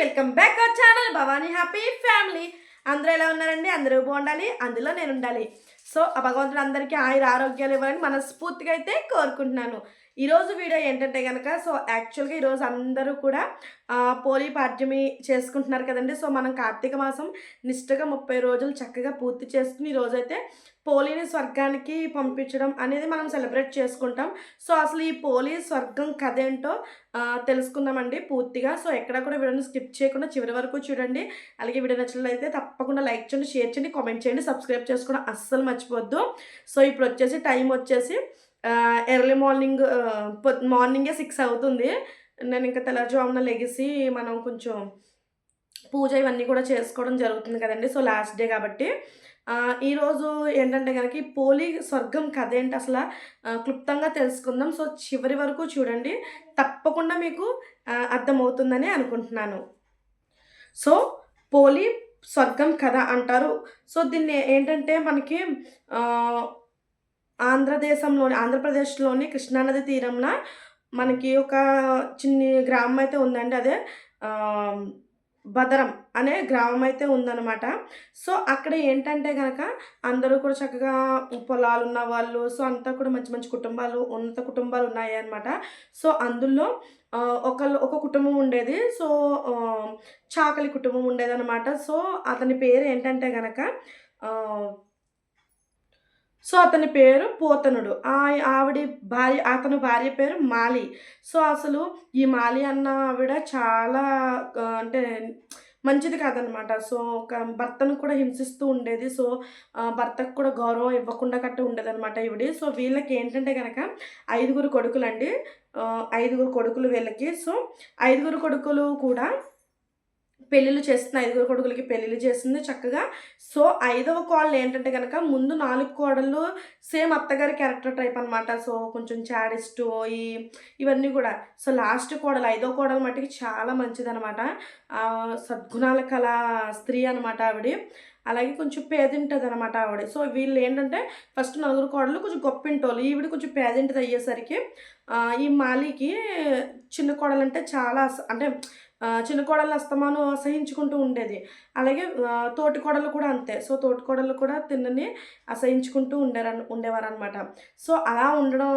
Welcome back our channel Bhavani happy family. అందరూ ఎలా ఉన్నారండి? అందరూ బాగుండాలి? అందులో నేను ఉండాలి సో ఆ భగవంతుడు అందరికీ ఆయుర ఆరోగ్యాలు ఇవ్వాలని మనస్ఫూర్తిగా అయితే కోరుకుంటున్నాను. ఈరోజు వీడియో ఏంటంటే కనుక సో యాక్చువల్గా ఈరోజు అందరూ కూడా పోలీ పాడ్యమి చేసుకుంటున్నారు కదండి. సో మనం కార్తీక మాసం నిష్ఠగా ముప్పై రోజులు చక్కగా పూర్తి చేసుకుని ఈరోజైతే పోలీని స్వర్గానికి పంపించడం అనేది మనం సెలబ్రేట్ చేసుకుంటాం. సో అసలు ఈ పోలీ స్వర్గం కథ ఏంటో తెలుసుకుందామండి పూర్తిగా. సో ఎక్కడ కూడా వీడియోని స్కిప్ చేయకుండా చివరి వరకు చూడండి. అలాగే వీడియో నచ్చినట్లయితే తప్పకుండా లైక్ చేయండి షేర్ చేయండి కామెంట్ చేయండి సబ్స్క్రైబ్ చేసుకోవడం అస్సలు మర్చిపోద్దు. సో ఇప్పుడు వచ్చేసి టైం వచ్చేసి ఎర్లీ మార్నింగ్ మార్నింగే సిక్స్ అవుతుంది. నేను ఇంకా తెల్లవారుజామున లెగిసి మనం కొంచెం పూజ ఇవన్నీ కూడా చేసుకోవడం జరుగుతుంది కదండి. సో లాస్ట్ డే కాబట్టి. ఈరోజు ఏంటంటే కనుక పోలి పోలీ స్వర్గం కథ ఏంటి అసలు? క్లుప్తంగా తెలుసుకుందాం. సో చివరి వరకు చూడండి. తప్పకుండా మీకు అర్థమవుతుందని అనుకుంటున్నాను. సో పోలీ స్వర్గం కథ అంటారు. సో దీన్ని ఏంటంటే మనకి ఆంధ్రదేశంలోని ఆంధ్రప్రదేశ్లోని కృష్ణానది తీరంలో మనకి ఒక చిన్ని గ్రామం అయితే ఉందండి అదే. ఆ, బదరం అనే గ్రామం అయితే ఉందన్నమాట. సో అక్కడ ఏంటంటే కనుక అందరూ కూడా చక్కగా పొలాలు ఉన్న వాళ్ళు సో అంతా కూడా మంచి మంచి కుటుంబాలు ఉన్నత కుటుంబాలు ఉన్నాయి అనమాట సో అందులో ఒకళ్ళు ఒక కుటుంబం ఉండేది. సో చాకలి కుటుంబం ఉండేదన్నమాట. సో అతని పేరు ఏంటంటే కనుక సో అతని పేరు పోతనుడు. ఆ ఆవిడ భార్య అతని భార్య పేరు మాలి. సో అసలు ఈ మాలి అన్న ఆవిడ చాలా అంటే మంచిది కాదనమాట సో ఒక భర్తను కూడా హింసిస్తూ ఉండేది. సో భర్తకు కూడా గౌరవం ఇవ్వకుండా కట్ట ఉండేదన్నమాట ఈవిడి. సో వీళ్ళకి ఏంటంటే కనుక ఐదుగురు కొడుకులండి. అండి ఐదుగురు కొడుకులు వీళ్ళకి. సో ఐదుగురు కొడుకులు కూడా పెళ్ళిళ్ళు చేస్తుంది ఐదుగురు కొడుకులకి పెళ్ళిళ్ళు చేస్తుంది చక్కగా. సో ఐదవ కోడలు ఏంటంటే కనుక ముందు నాలుగు కోడళ్ళు సేమ్ అత్తగారి క్యారెక్టర్ టైప్ అనమాట సో కొంచెం చాడిస్ట్ ఈ ఇవన్నీ కూడా. సో లాస్ట్ కోడలు ఐదో కోడలు మట్టికి చాలా మంచిదనమాట సద్గుణాల కళ స్త్రీ అనమాట ఆవిడ. అలాగే కొంచెం పేదింటది అనమాట ఆవిడ. సో వీళ్ళు ఏంటంటే ఫస్ట్ నలుగురు కోడలు కొంచెం గొప్పింటోళ్ళు. ఈవిడ కొంచెం పేదింటది అయ్యేసరికి ఈ మాలికి చిన్న కోడలంటే చాలా అంటే చిన్న కోడలు అస్తమాను అసహించుకుంటూ ఉండేది. అలాగే తోటి కోడలు కూడా అంతే. సో తోటి కోడలు కూడా తిన్నని అసహించుకుంటూ ఉండేర ఉండేవారనమాట సో అలా ఉండడం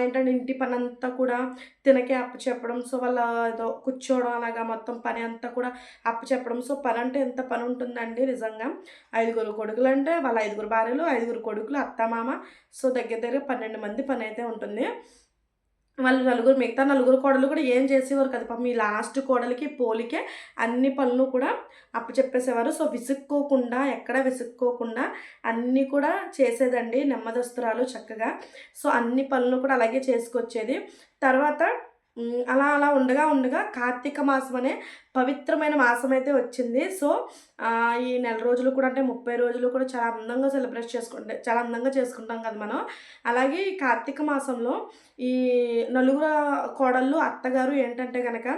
ఏంటంటే ఇంటి పని అంతా కూడా తినకే అప్పచెప్పడం సో వాళ్ళ ఏదో కూర్చోవడం అలాగా మొత్తం పని అంతా కూడా అప్పచెప్పడం సో పని అంటే ఎంత పని ఉంటుందండి నిజంగా? ఐదుగురు కొడుకులు అంటే వాళ్ళ ఐదుగురు భార్యలు ఐదుగురు కొడుకులు అత్తమామ సో దగ్గర దగ్గర పన్నెండు మంది పని అయితే ఉంటుంది. వాళ్ళు నలుగురు మిగతా నలుగురు కోడలు కూడా ఏం చేసేవారు కదా. పాపం ఈ లాస్ట్ కోడలికి పోలికే అన్ని పనులు కూడా అప్పచెప్పేసేవారు సో విసుక్కోకుండా ఎక్కడ విసుక్కోకుండా అన్నీ కూడా చేసేదండి నెమ్మదస్తురాలు చక్కగా. సో అన్ని పనులు కూడా అలాగే చేసుకొచ్చేది. తర్వాత అలా అలా ఉండగా ఉండగా కార్తీక మాసం అనే పవిత్రమైన మాసం అయితే వచ్చింది. సో ఈ నెల రోజులు కూడా అంటే ముప్పై రోజులు కూడా చాలా అందంగా సెలబ్రేట్ చేసుకుంటే చాలా అందంగా చేసుకుంటాం కదా మనం. అలాగే ఈ కార్తీక మాసంలో ఈ నలుగురు కోడళ్ళు అత్తగారు ఏంటంటే కనుక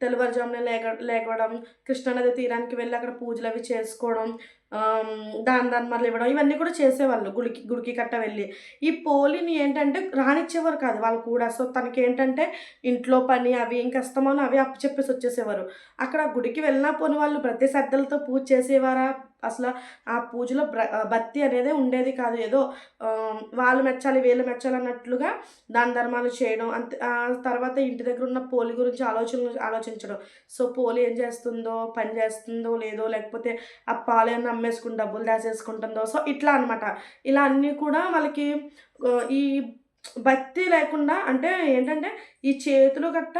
తెల్లవారుజామున లేక లేకపోవడం కృష్ణానది తీరానికి వెళ్ళి అక్కడ పూజలు అవి చేసుకోవడం దాని దాన ధర్మాలు ఇవ్వడం ఇవన్నీ కూడా చేసేవాళ్ళు గుడికి గుడికి కట్ట వెళ్ళి. ఈ పోలిని ఏంటంటే రానిచ్చేవారు కాదు వాళ్ళు కూడా. సో తనకి ఏంటంటే ఇంట్లో పని అవి ఇంకా కష్టమని అవి అప్పు చెప్పేసి వచ్చేసేవారు. అక్కడ గుడికి వెళ్ళినా పోని వాళ్ళు ప్రతి శ్రద్ధలతో పూజ చేసేవారా? అసలు ఆ పూజలో బ్ర భక్తి అనేది ఉండేది కాదు. ఏదో వాళ్ళు మెచ్చాలి వీళ్ళు మెచ్చాలి అన్నట్లుగా దాన ధర్మాలు చేయడం అంతే తర్వాత ఇంటి దగ్గర ఉన్న పోలి గురించి ఆలోచన ఆలోచించడం. సో పోలి ఏం చేస్తుందో పని చేస్తుందో లేదో లేకపోతే ఆ పాలు ఏమన్నా అమ్మేసుకుని డబ్బులు దాచేసుకుంటుందో. సో ఇట్లా అనమాట ఇలా అన్నీ కూడా వాళ్ళకి ఈ భక్తి లేకుండా అంటే ఏంటంటే ఈ చేతులు గట్ట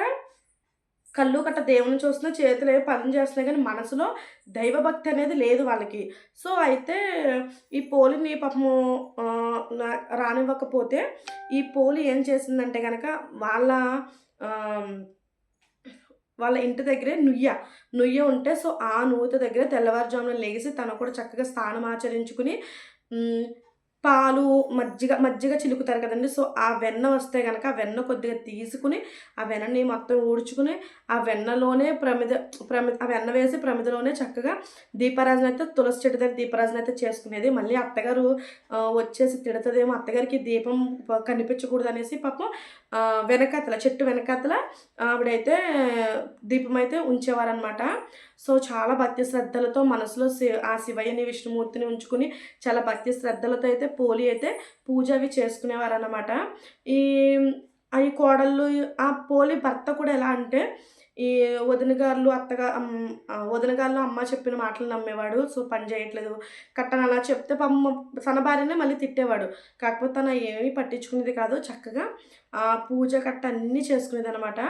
కళ్ళు గట్ట దేవుని చూస్తున్నా చేతులు ఏవో పని చేస్తున్నాయి కానీ మనసులో దైవభక్తి అనేది లేదు వాళ్ళకి. సో అయితే ఈ పోలిని పాపము రానివ్వకపోతే ఈ పోలి ఏం చేసిందంటే కనుక వాళ్ళ వాళ్ళ ఇంటి దగ్గరే నుయ్య నుయ్య ఉంటే సో ఆ నూత దగ్గర తెల్లవారుజామున లేచి తను కూడా చక్కగా స్థానం ఆచరించుకుని పాలు మజ్జిగ మజ్జిగ చిలుకుతారు కదండి. సో ఆ వెన్న వస్తే కనుక ఆ వెన్న కొద్దిగా తీసుకుని ఆ వెన్నని మొత్తం ఊడ్చుకుని ఆ వెన్నలోనే ప్రమిద ప్రమిద ఆ వెన్న వేసి ప్రమిదలోనే చక్కగా దీపారాజన అయితే తులసి చెట్టు దగ్గర దీపారాజన అయితే చేసుకునేది. మళ్ళీ అత్తగారు వచ్చేసి తిడుతుందేమో అత్తగారికి దీపం కనిపించకూడదు అనేసి పాపం వెనకాతల చెట్టు వెనకాతల ఆవిడైతే దీపం అయితే ఉంచేవారనమాట సో చాలా భక్తి శ్రద్ధలతో మనసులో శి ఆ శివయ్యని విష్ణుమూర్తిని ఉంచుకుని చాలా భక్తి శ్రద్ధలతో అయితే పోలి అయితే పూజ అవి చేసుకునేవారనమాట ఈ అవి కోడళ్ళు ఆ పోలి భర్త కూడా ఎలా అంటే ఈ వదినగారులు అత్తగా అమ్, అమ్మ చెప్పిన మాటలు నమ్మేవాడు. సో పని చేయట్లేదు. కట్టను అలా చెప్తే పమ్మ తన భార్యనే మళ్ళీ తిట్టేవాడు. కాకపోతే తన ఏమీ పట్టించుకునేది కాదు. చక్కగా ఆ పూజ కట్ట అన్నీ చేసుకునేది అనమాట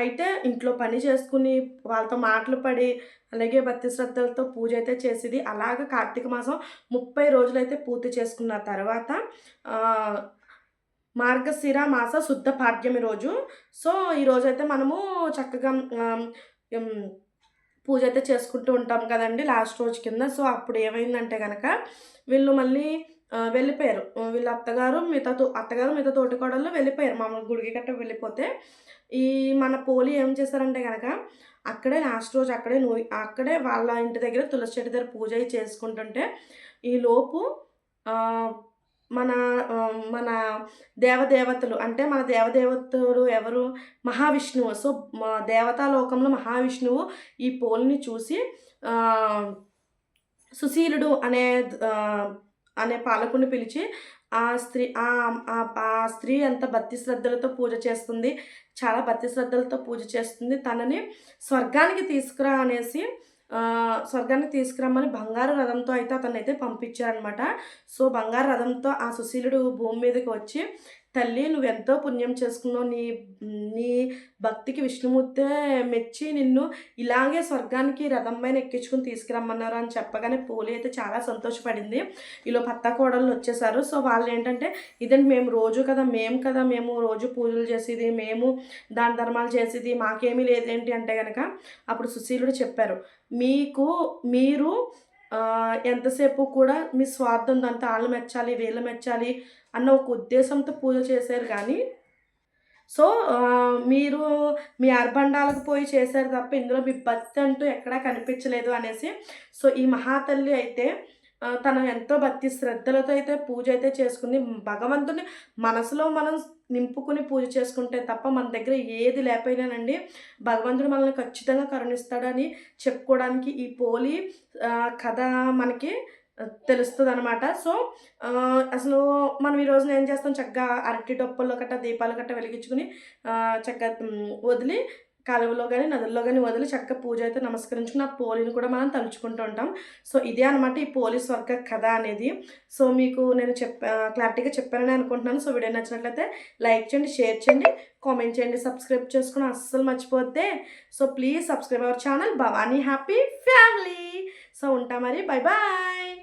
అయితే ఇంట్లో పని చేసుకుని వాళ్ళతో మాటలు పడి అలాగే భక్తి శ్రద్ధలతో పూజ అయితే చేసేది. అలాగ కార్తీక మాసం ముప్పై రోజులైతే పూర్తి చేసుకున్న తర్వాత మార్గశిర మాస శుద్ధ పాడ్యమి రోజు. సో ఈ రోజైతే మనము చక్కగా పూజ అయితే చేసుకుంటూ ఉంటాం కదండి లాస్ట్ రోజు కింద. సో అప్పుడు ఏమైందంటే కనుక వీళ్ళు మళ్ళీ వెళ్ళిపోయారు. వీళ్ళ అత్తగారు మిగతా తో- అత్తగారు మిగతా తోటికోడళ్ళు వెళ్ళిపోయారు మామూలు గుడికి గట్ట వెళ్ళిపోతే. ఈ మన పోలి ఏం చేశారంటే కనుక అక్కడే లాస్ట్ రోజు అక్కడే నూ అక్కడే వాళ్ళ ఇంటి దగ్గర తులసి చెట్టు దగ్గర పూజ చేసుకుంటుంటే ఈ లోపు మన మన దేవదేవతలు అంటే మన దేవదేవతలు ఎవరు? మహావిష్ణువు. సో మా దేవతాలోకంలో మహావిష్ణువు ఈ పోల్ని చూసి సుశీలుడు అనే అనే పాలకుని పిలిచి ఆ స్త్రీ ఆ ఆ- ఆ స్త్రీ ఎంత భక్తి శ్రద్ధలతో పూజ చేస్తుంది చాలా భక్తి శ్రద్ధలతో పూజ చేస్తుంది తనని స్వర్గానికి తీసుకురా అనేసి స్వర్గాన్ని తీసుకురమ్మని బంగారు రథంతో అయితే అతన్ని అయితే పంపించారనమాట సో బంగారు రథంతో ఆ సుశీలుడు భూమి మీదకి వచ్చి తల్లి నువ్వు ఎంతో పుణ్యం చేసుకున్నావు. నీ నీ భక్తికి విష్ణుమూర్తే మెచ్చి నిన్ను ఇలాగే స్వర్గానికి రథం పైన ఎక్కించుకుని తీసుకురమ్మన్నారు అని చెప్పగానే పోలి అయితే చాలా సంతోషపడింది. ఇలా పత్తా కోడళ్ళు వచ్చేసారు. సో వాళ్ళు ఏంటంటే ఇదండి మేము రోజు కదా మేము కదా మేము రోజు పూజలు చేసేది మేము దాన ధర్మాలు చేసేది మాకేమీ లేదేంటి? అంటే కనుక అప్పుడు సుశీలుడు చెప్పారు. మీకు మీరు ఎంతసేపు కూడా మీ స్వార్థం దాంతో వాళ్ళు మెచ్చాలి వీళ్ళు మెచ్చాలి అన్న ఒక ఉద్దేశంతో పూజ చేశారు కానీ సో మీరు మీ అర్బండాలకు పోయి చేశారు తప్ప ఇందులో మీ భక్తి అంటూ ఎక్కడా కనిపించలేదు అనేసి సో ఈ మహాతల్లి అయితే తను ఎంతో భక్తి శ్రద్ధలతో అయితే పూజ అయితే చేసుకుంది. భగవంతుని మనసులో మనం నింపుకుని పూజ చేసుకుంటే తప్ప మన దగ్గర ఏది లేకపోయినానండి. భగవంతుడు మనల్ని ఖచ్చితంగా కరుణిస్తాడని చెప్పుకోవడానికి ఈ పోలి కథ మనకి తెలుస్తుంది అనమాట సో అసలు మనం ఈ రోజున ఏం చేస్తాం? చక్కగా అరటి డొప్పల్లో గట్ట దీపాలు గట్ట వెలిగించుకుని చక్కగా వదిలి కాలువలో కానీ నదుల్లో కానీ వదిలి చక్కగా పూజ అయితే నమస్కరించుకుని ఆ పోలిని కూడా మనం తలుచుకుంటూ ఉంటాం. సో ఇదే అనమాట ఈ పోలీస్ స్వర్గ కథ అనేది. సో మీకు నేను చెప్ప క్లారిటీగా చెప్పానని అనుకుంటున్నాను. సో వీడియో నచ్చినట్లయితే లైక్ చేయండి షేర్ చేయండి కామెంట్ చేయండి సబ్స్క్రైబ్ చేసుకుని అస్సలు మర్చిపోతే. So please subscribe our channel. Bhavani happy family. So ఉంటా మరి. Bye bye.